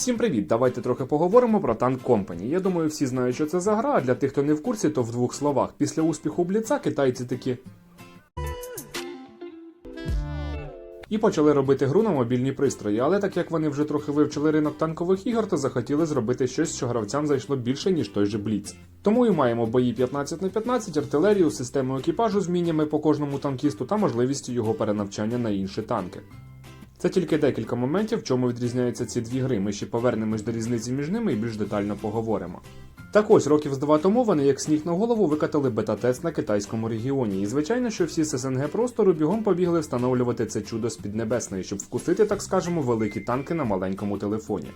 Всім привіт! Давайте трохи поговоримо про танк Company. Я думаю, всі знають, що це за гра, а для тих, хто не в курсі, то в двох словах. Після успіху Бліца китайці такі. І почали робити гру на мобільні пристрої, але так як вони вже трохи вивчили ринок танкових ігор, то захотіли зробити щось, що гравцям зайшло більше, ніж той же Бліц. Тому і маємо бої 15 на 15, артилерію, систему екіпажу з мінями по кожному танкісту та можливістю його перенавчання на інші танки. Це тільки декілька моментів, в чому відрізняються ці дві гри. Ми ще повернемось до різниці між ними і більш детально поговоримо. Так ось років з два тому вони, як сніг на голову, викатали бета-тест на китайському регіоні. І звичайно, що всі з СНГ простору бігом побігли встановлювати це чудо з піднебесної, щоб вкусити, так скажемо, великі танки на маленькому телефоні.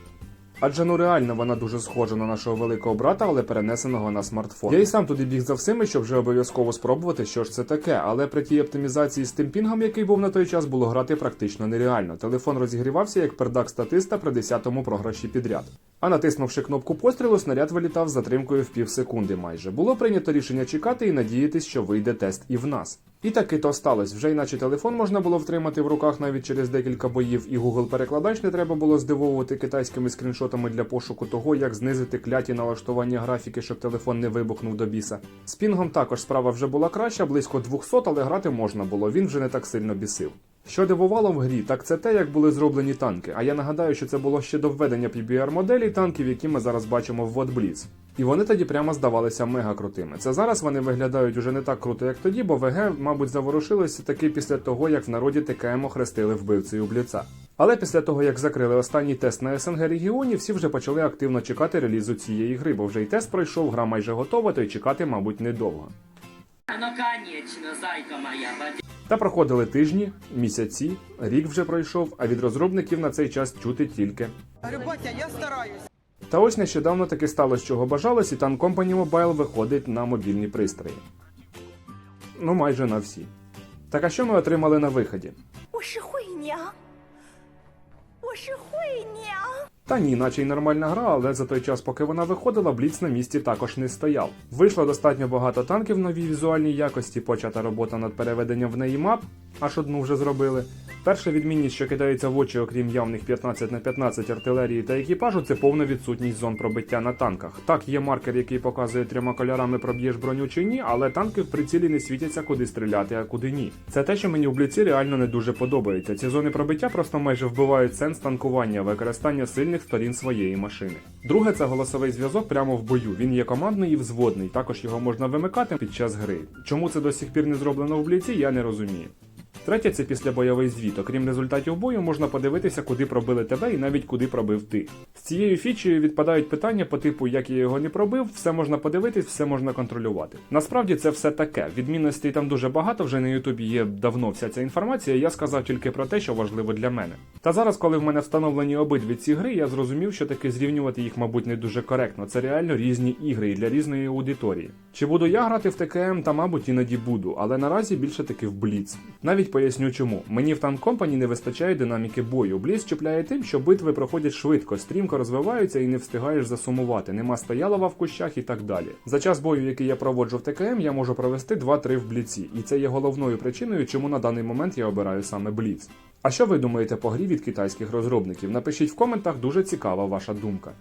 Адже ну реально вона дуже схожа на нашого великого брата, але перенесеного на смартфон. Я і сам туди біг за всіми, щоб вже обов'язково спробувати, що ж це таке. Але при тій оптимізації з тим пінгом, який був на той час, було грати практично нереально. Телефон розігрівався як пердак статиста при 10-му програші підряд. А натиснувши кнопку пострілу, снаряд вилітав з затримкою в пів секунди майже. Було прийнято рішення чекати і надіятись, що вийде тест і в нас. І таки то сталося. Вже іначе телефон можна було втримати в руках навіть через декілька боїв, і Google перекладач не треба було здивовувати китайськими скріншотами для пошуку того, як знизити кляті налаштування графіки, щоб телефон не вибухнув до біса. З пінгом також справа вже була краща, близько 200, але грати можна було. Він вже не так сильно бісив. Що дивувало в грі, так це те, як були зроблені танки. А я нагадаю, що це було ще до введення PBR моделей танків, які ми зараз бачимо в Blitz. І вони тоді прямо здавалися мега крутими. Це зараз вони виглядають уже не так круто, як тоді, бо ВГ, мабуть, заворушилося таки після того, як в народі ТКМ охрестили вбивцею Бліца. Але після того, як закрили останній тест на СНГ регіоні, всі вже почали активно чекати релізу цієї гри, бо вже й тест пройшов, гра майже готова, то й чекати, мабуть, недовго. Ну, конечно, зайка моя, Та проходили тижні, місяці, рік вже пройшов, а від розробників на цей час чути тільки. Батя, я стараюсь. Та ось нещодавно таки сталося, чого бажалось, і Tank Company Mobile виходить на мобільні пристрої. Ну, майже на всі. Так а що ми отримали на виході? 我是惠娘，我是惠娘。 та ні, наче й нормальна гра, але за той час, поки вона виходила, Бліц на місці також не стояв. Вийшло достатньо багато танків в новій візуальній якості, почата робота над переведенням в неї мап, аж одну вже зробили. Перша відмінність, що кидається в очі, окрім явних 15 на 15 артилерії та екіпажу, це повна відсутність зон пробиття на танках. Так, є маркер, який показує трьома кольорами проб'єш броню чи ні, але танки в прицілі не світяться, куди стріляти, а куди ні. Це те, що мені в бліці реально не дуже подобається. Ці зони пробиття просто майже вбивають сенс танкування, використання сильних сторін своєї машини. Друге, це голосовий зв'язок прямо в бою. Він є командний і взводний, також його можна вимикати під час гри. Чому це до сих пір не зроблено в бліці, я не розумію. Третє це післябойовий звіт. Окрім результатів бою, можна подивитися, куди пробили тебе і навіть куди пробив ти. З цією фічею відпадають питання по типу, як я його не пробив, все можна подивитись, все можна контролювати. Насправді це все таке. Відмінностей там дуже багато, вже на Ютубі є давно вся ця інформація. Я сказав тільки про те, що важливо для мене. Та зараз, коли в мене встановлені обидві ці гри, я зрозумів, що таки зрівнювати їх, мабуть, не дуже коректно. Це реально різні ігри і для різної аудиторії. Чи буду я грати в ТКМ, та мабуть іноді буду, але наразі більше таки в Бліц. Навіть поясню чому. Мені в Tank Company не вистачає динаміки бою. Бліц чіпляє тим, що битви проходять швидко, стрімко розвиваються і не встигаєш засумувати. Нема стоялова в кущах і так далі. За час бою, який я проводжу в ТКМ, я можу провести 2-3 в бліці, і це є головною причиною, чому на даний момент я обираю саме Бліц. А що ви думаєте по грі від китайських розробників? Напишіть в коментах, дуже цікава ваша думка.